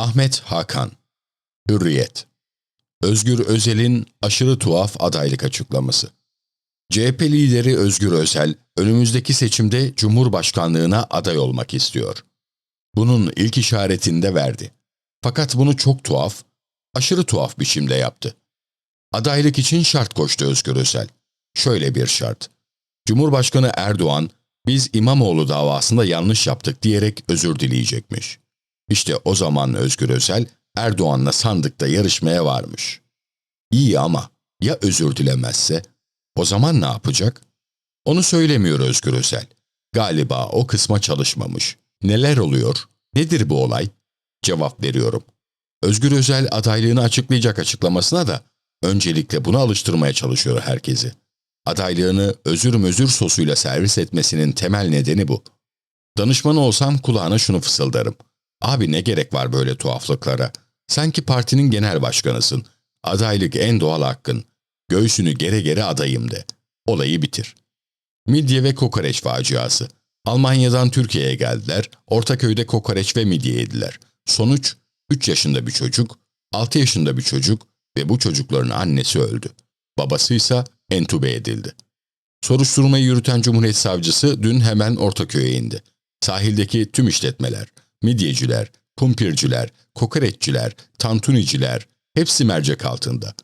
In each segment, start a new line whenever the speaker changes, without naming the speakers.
Ahmet Hakan Hürriyet Özgür Özel'in aşırı tuhaf adaylık açıklaması. CHP lideri Özgür Özel, önümüzdeki seçimde Cumhurbaşkanlığına aday olmak istiyor. Bunun ilk işaretini de verdi. Fakat bunu çok tuhaf, aşırı tuhaf biçimde yaptı. Adaylık için şart koştu Özgür Özel. Şöyle bir şart. Cumhurbaşkanı Erdoğan, biz İmamoğlu davasında yanlış yaptık diyerek özür dileyecekmiş. İşte o zaman Özgür Özel, Erdoğan'la sandıkta yarışmaya varmış. İyi ama ya özür dilemezse? O zaman ne yapacak? Onu söylemiyor Özgür Özel. Galiba o kısma çalışmamış. Neler oluyor? Nedir bu olay? Cevap veriyorum. Özgür Özel adaylığını açıklayacak açıklamasına da öncelikle buna alıştırmaya çalışıyor herkesi. Adaylığını özür mözür sosuyla servis etmesinin temel nedeni bu. Danışman olsam kulağına şunu fısıldarım. Abi ne gerek var böyle tuhaflıklara? Sanki partinin genel başkanısın. Adaylık en doğal hakkın. Göğsünü gere gere adayım de. Olayı bitir. Midye ve kokoreç faciası. Almanya'dan Türkiye'ye geldiler. Ortaköy'de kokoreç ve midye yediler. Sonuç 3 yaşında bir çocuk, 6 yaşında bir çocuk ve bu çocukların annesi öldü. Babası ise entübe edildi. Soruşturmayı yürüten Cumhuriyet Savcısı dün hemen Ortaköy'e indi. Sahildeki tüm işletmeler, midyeciler, kumpirciler, kokoreççiler, tantuniciler hepsi mercek altında.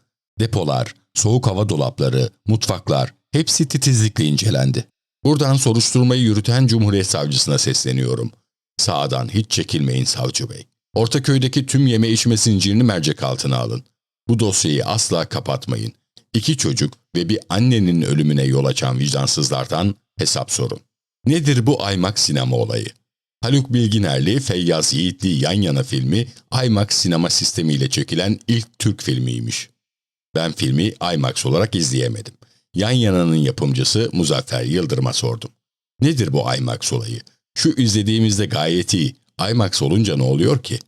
Depolar, soğuk hava dolapları, mutfaklar hepsi titizlikle incelendi. Buradan soruşturmayı yürüten Cumhuriyet Savcısına sesleniyorum. Sağdan hiç çekilmeyin savcı bey. Ortaköy'deki tüm yeme içme zincirini mercek altına alın. Bu dosyayı asla kapatmayın. İki çocuk ve bir annenin ölümüne yol açan vicdansızlardan hesap sorun. Nedir bu IMAX sinema olayı? Haluk Bilginerli, Feyyaz Yiğitli yan yana filmi IMAX sinema sistemiyle çekilen ilk Türk filmiymiş. Ben filmi IMAX olarak izleyemedim. Yan yananın yapımcısı Muzaffer Yıldırım'a sordum. Nedir bu IMAX olayı? Şu izlediğimizde gayet iyi. IMAX olunca ne oluyor ki?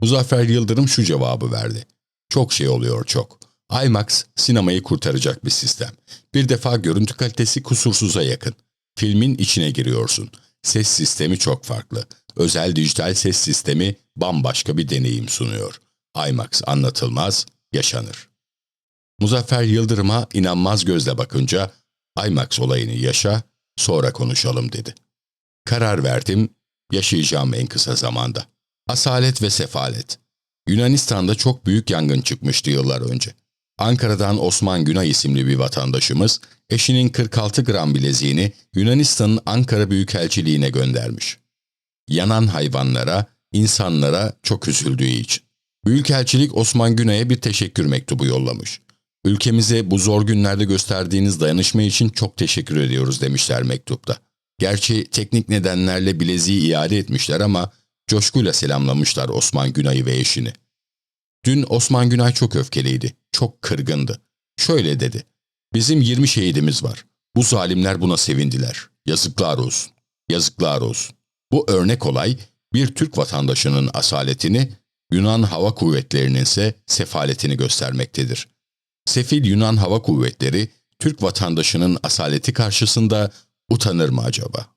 Muzaffer Yıldırım şu cevabı verdi. Çok şey oluyor çok. IMAX sinemayı kurtaracak bir sistem. Bir defa görüntü kalitesi kusursuza yakın. Filmin içine giriyorsun. Ses sistemi çok farklı. Özel dijital ses sistemi bambaşka bir deneyim sunuyor. IMAX anlatılmaz, yaşanır. Muzaffer Yıldırım'a inanmaz gözle bakınca IMAX olayını yaşa, sonra konuşalım dedi. Karar verdim, yaşayacağım en kısa zamanda. Asalet ve sefalet. Yunanistan'da çok büyük yangın çıkmıştı yıllar önce. Ankara'dan Osman Günay isimli bir vatandaşımız eşinin 46 gram bileziğini Yunanistan'ın Ankara Büyükelçiliğine göndermiş. Yanan hayvanlara, insanlara çok üzüldüğü için. Büyükelçilik Osman Günay'a bir teşekkür mektubu yollamış. Ülkemize bu zor günlerde gösterdiğiniz dayanışma için çok teşekkür ediyoruz demişler mektupta. Gerçi teknik nedenlerle bileziği iade etmişler ama coşkuyla selamlamışlar Osman Günay'ı ve eşini. Dün Osman Günay çok öfkeliydi, çok kırgındı. Şöyle dedi, bizim 20 şehidimiz var. Bu zalimler buna sevindiler. Yazıklar olsun, yazıklar olsun. Bu örnek olay bir Türk vatandaşının asaletini, Yunan Hava Kuvvetleri'nin ise sefaletini göstermektedir. Sefil Yunan Hava Kuvvetleri, Türk vatandaşının asaleti karşısında utanır mı acaba?''